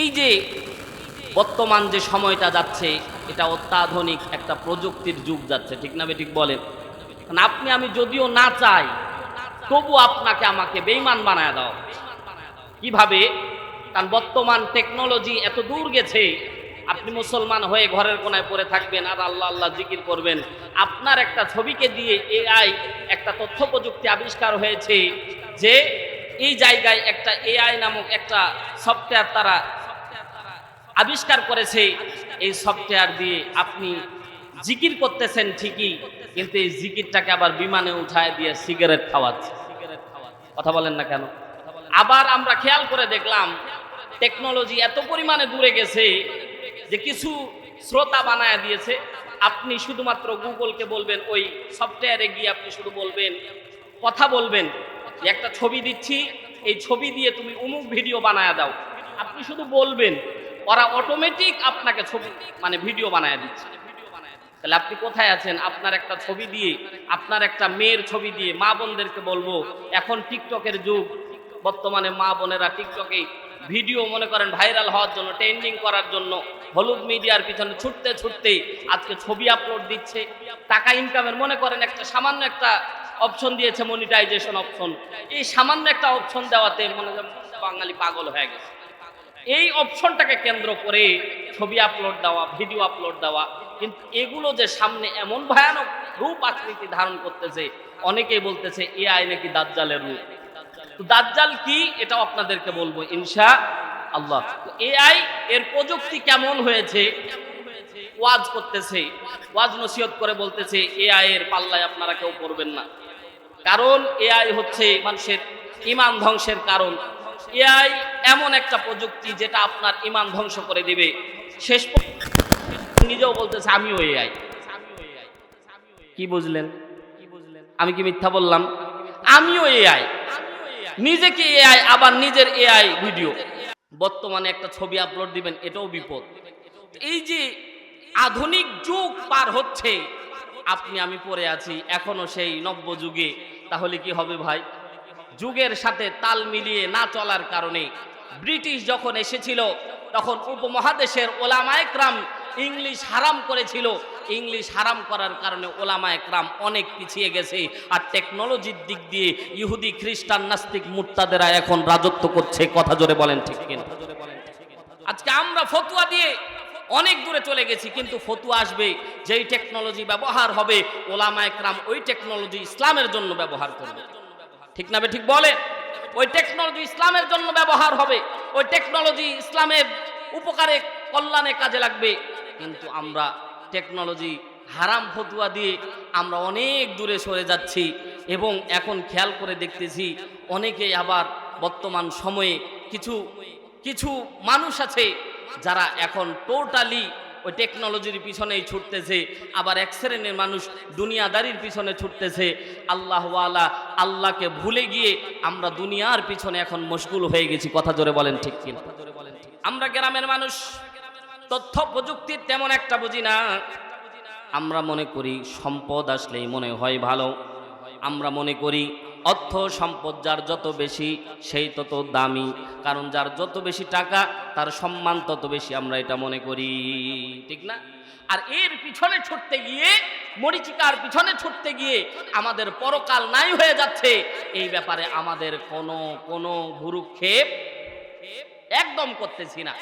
এই যে বর্তমান যে সময়টা যাচ্ছে, এটা অত্যাধুনিক একটা প্রযুক্তির যুগ যাচ্ছে, ঠিক না ঠিক বলেন? কারণ আপনি, আমি যদিও না চাই, তবু আপনাকে আমাকে বেইমান বানায় দাও। কীভাবে? কারণ বর্তমান টেকনোলজি এত দূর গেছে, আপনি মুসলমান হয়ে ঘরের কোনায় পড়ে থাকবেন, আর আল্লাহ আল্লাহ জিকির করবেন। আপনার একটা ছবিকে দিয়ে এআই একটা তথ্য প্রযুক্তি আবিষ্কার হয়েছে যে, এই জায়গায় একটা এআই নামক একটা সফটওয়্যার তারা আবিষ্কার করেছে, এই সফটওয়্যার দিয়ে আপনি জিকির করতেছেন ঠিকই, কিন্তু এই জিকিরটাকে আবার বিমানে উঠায় দিয়ে সিগারেট খাওয়াচ্ছে। কথা বলেন না কেন? আবার আমরা খেয়াল করে দেখলাম টেকনোলজি এত পরিমাণে দূরে গেছে যে কিছু শ্রোতা বানায় দিয়েছে। আপনি শুধুমাত্র গুগলকে বলবেন, ওই সফটওয়্যারে গিয়ে আপনি শুধু বলবেন, কথা বলবেন। একটা ছবি দিচ্ছি, এই ছবি দিয়ে তুমি অমুক ভিডিও বানায় দাও। আপনি শুধু বলবেন ওরা অটোমেটিক আপনাকে ছবি মানে ভিডিও বানায় দিচ্ছে। তাহলে আপনি কোথায় আছেন? আপনার একটা ছবি দিয়ে, আপনার একটা মেয়ের ছবি দিয়ে মা বোনদেরকে বলব, এখন টিকটকের যুগ, বর্তমানে মা বোনেরা টিকটকে ভিডিও মনে করেন ভাইরাল হওয়ার জন্য ট্রেন্ডিং করার জন্য, হলুদ মিডিয়ার পিছনে ছুটতে ছুটতে আজকে ছবি আপলোড দিচ্ছে। টাকা ইনকামের মনে করেন একটা সামান্য একটা অপশন দিয়েছে মনিটাইজেশন অপশন এই সামান্য একটা অপশন দেওয়াতে মনে বাঙালি পাগল হয়ে গেছে। এই অপশনটাকে কেন্দ্র করে ছবি আপলোড দেওয়া, ভিডিও আপলোড দেওয়া, কিন্তু এগুলো যে সামনে এমন ভয়ানক রূপ আকৃতি ধারণ করতেছে, অনেকেই বলতেছে এআই নাকি দাজ্জালের রূপ। দাজ্জাল কি? এটা আপনাদেরকে বলব ইনশা আল্লাহ এআই এর প্রযুক্তি কেমন হয়েছে? ওয়াজ করতেছে। ওয়াজ নসিহত করে বলতেছে এআই এর পাল্লায় আপনারা কেউ পড়বেন না। কারণ এআই হচ্ছে মানুষের ইমান ধ্বংসের কারণ। এআই এমন একটা প্রযুক্তি যেটা আপনার ইমান ধ্বংস করে দিবে। শেষ নিজেও বলতেছে, আমিও এআই। কি বুঝলেন? আমি কি মিথ্যা বললাম? আমিও এআই। নিজেকে এআই, আবার নিজের এআই ভিডিও। বর্তমানে একটা ছবি আপলোড দিবেন, এটাও বিপদ। এই যে আধুনিক যুগ পার হচ্ছে, আপনি, আমি পড়ে আছি, এখনও সেই নব্য যুগে। তাহলে কি হবে ভাই? যুগের সাথে তাল মিলিয়ে না চলার কারণে ব্রিটিশ যখন এসেছিল, তখন উপমহাদেশের ওলামা একরাম ইংলিশ হারাম করেছিল। ইংলিশ হারাম করার কারণে ওলামা একরাম অনেক পিছিয়ে গেছে। আর টেকনোলজির দিক দিয়ে ইহুদি, খ্রিস্টান, নাস্তিক মুত্তাদেরা এখন রাজত্ব করছে। কথা জোরে বলেন ঠিক কিনা? আজকে আমরা ফতুয়া দিয়ে অনেক দূরে চলে গেছি, কিন্তু ফতুয়া আসবে, যেই টেকনোলজি ব্যবহার হবে ওলামা একরাম ওই টেকনোলজি ইসলামের জন্য ব্যবহার করবে। ঠিক না ঠিক বলে? ওই টেকনোলজি ইসলামের জন্য ব্যবহার হবে। ওই টেকনোলজি ইসলামের উপকারে, কল্যাণে কাজে লাগবে। কিন্তু আমরা টেকনোলজি হারাম ফতুয়া দিয়ে আমরা অনেক দূরে সরে যাচ্ছি এবং এখন খেয়াল করে দেখতেছি অনেকেই আবার বর্তমান সময়ে কিছু কিছু মানুষ আছে যারা এখন টোটালি ওই টেকনোলজির পিছনেই ছুটতেছে, আবার এক শ্রেণির মানুষ দুনিয়াদারির পিছনে ছুটতেছে। আল্লাহওয়ালা আল্লাহকে ভুলে গিয়ে আমরা দুনিয়ার পিছনে এখন মশগুল হয়ে গেছি, কথা জোরে বলেন ঠিক কিনা? আমরা গ্রামের মানুষ, তথ্য প্রযুক্তির তেমন একটা বুঝি না। আমরা মনে করি সম্পদ আসলেই মনে হয় ভালো। আমরা মনে করি অর্থ সম্পদ যার যত বেশি, সেই তত দামি। কারণ যার যত বেশি টাকা, তার সম্মান তত বেশি আমরা এটা মনে করি। ঠিক না? আর এর পিছনে ছুটতে গিয়ে, মরিচিকার পিছনে ছুটতে গিয়ে আমাদের পরকাল নাই হয়ে যাচ্ছে। এই ব্যাপারে আমাদের কোনো কোনো ভুরুক্ষেপ একদম করতেছি না।